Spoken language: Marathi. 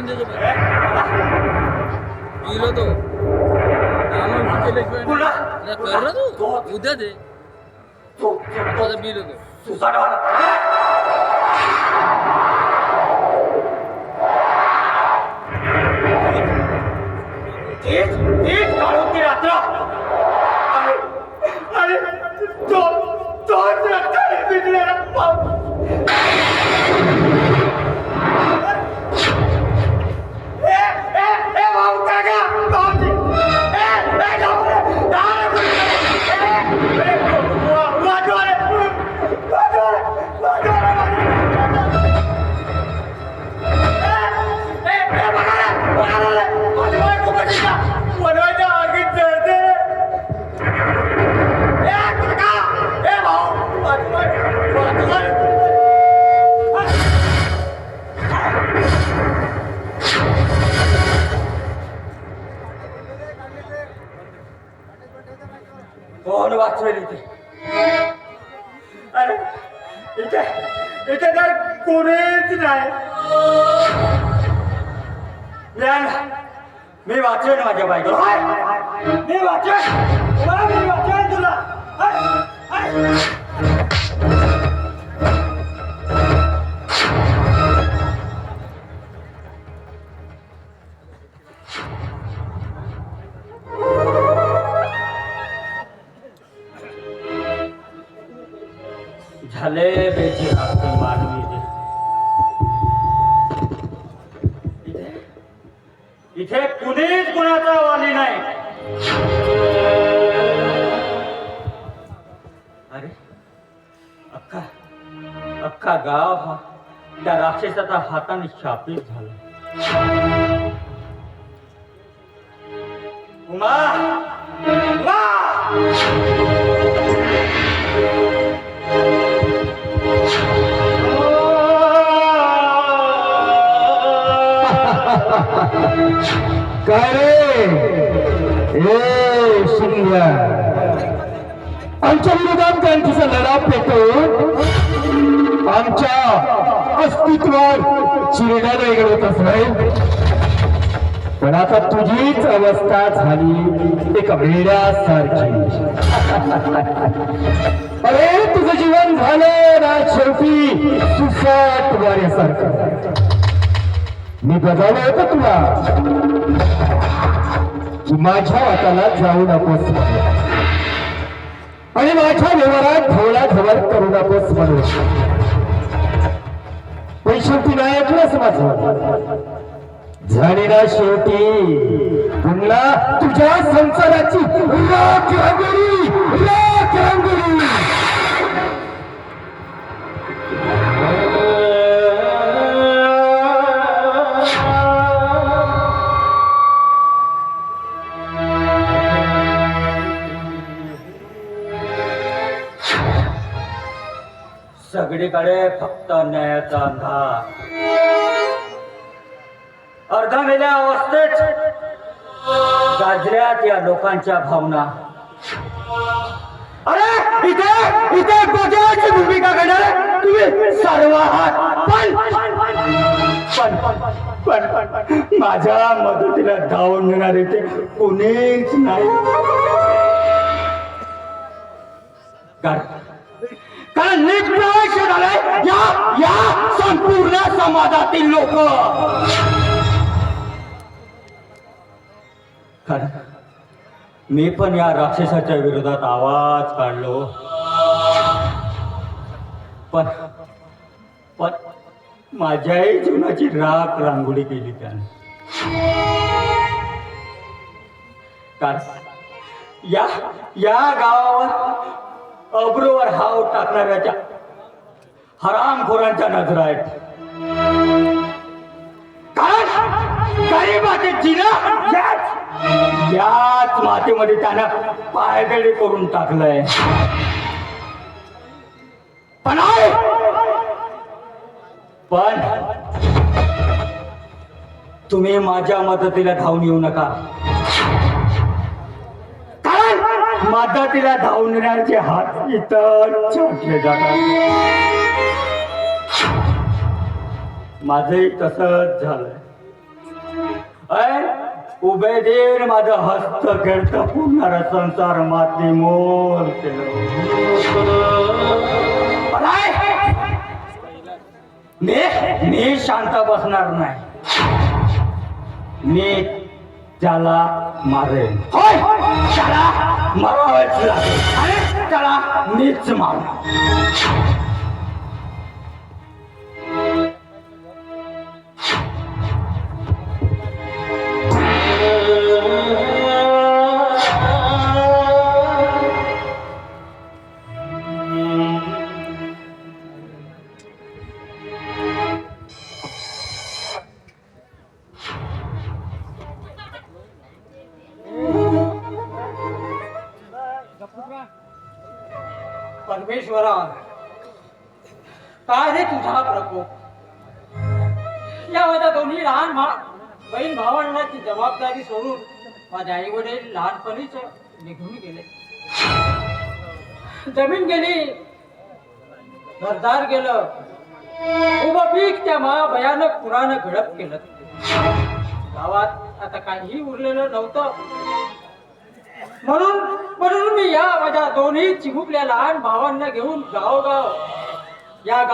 आणून देतो पुन्हा अरे कर ना तू. उद्या दे. तो माझा बिल होतो. तेच तेच काढून ती रात्र. वाचवेल इथे. अरे इथे इथे तर कोणीच नाही. ज्ञान मी वाचवेन माझ्या बायको मी वाचवेन. मी वाचवेन तुला. भले बेची आपली मानवी इथे? कुणीच कुणाचा वाली नाही. अरे अख्खा अख्खा गाव हा. त्या राक्षसाच्या हाताने शापित झाला. उमा! काय रे? ए शिंग्या. आमच्या विरोधात त्यांचा लढा पेटवून आमच्या अस्तित्वात चिरडा वेगळं होत नाही. पण आता तुझीच अवस्था झाली एक वेड्यासारखी. अरे तुझं जीवन झालं ना शेवटी सुसट वाऱ्यासारखं. मी बजावलं होतं तुला. माझ्या वाटाला जाऊ नकोस आणि माझ्या व्यवहारात ढवळा ढवळ करू नकोस म्हणून. पण शेवटी नाही ऐकलंच माझ. झाली ना शेवटी पुन्हा तुझ्या संसाराची राख रांगोळी राख रांगोळी. सगळीकडे फक्त न्यायाचा अंधार अर्धा मेल्या अवस्थेत गाजल्यात या लोकांच्या भावना. अरे इथे इथे गोजाची भूमिका घेणार तुम्ही सर्व आहात. पण पण पण पण माझ्या मदतीला धावून येणारे ते कोणीच नाही. कारण नीट निष्प्रवेश झालाय या या संपूर्ण समाजातील लोक. मी पण या राक्षसाच्या विरोधात आवाज काढलो. पण पण माझ्याही जीवनाची राख रांगोळी केली त्याने. या या गावावर अब्रूवर हाव टाकणाऱ्याच्या हरामखोरांच्या नजर आहेत कारण जिना? याच. मातीमध्ये त्यानं पायदळी करून टाकलंय. पण पण तुम्ही माझ्या मदतीला धावून येऊ नका. माता तिला धावून हात इतर छाटले जातात. माझही तसंच झालंय. अय उभे देर माझं हस्त खेळत पुरणारा संसार माती मोल केलं. मी मी शांत बसणार नाही. मी त्याला मारेन. होय त्याला मरावायच लागेल आणि त्याला परमेश्वरा काय रे तुझा प्रकोप? या माझ्या दोन्ही लहान बहीण भावंडाची जबाबदारी सोडून माझे आई वडील लहानपणीच निघून गेले. जमीन गेली घरदार गेलं उभं पीक त्या महा भयानक पुरानं गडप केलं. गावात आता काहीही उरलेलं नव्हतं. म्हणून म्हणून मी या माझ्या दोन्ही चिमुकल्या लहान भावांना घेऊन गावोगाव या गाव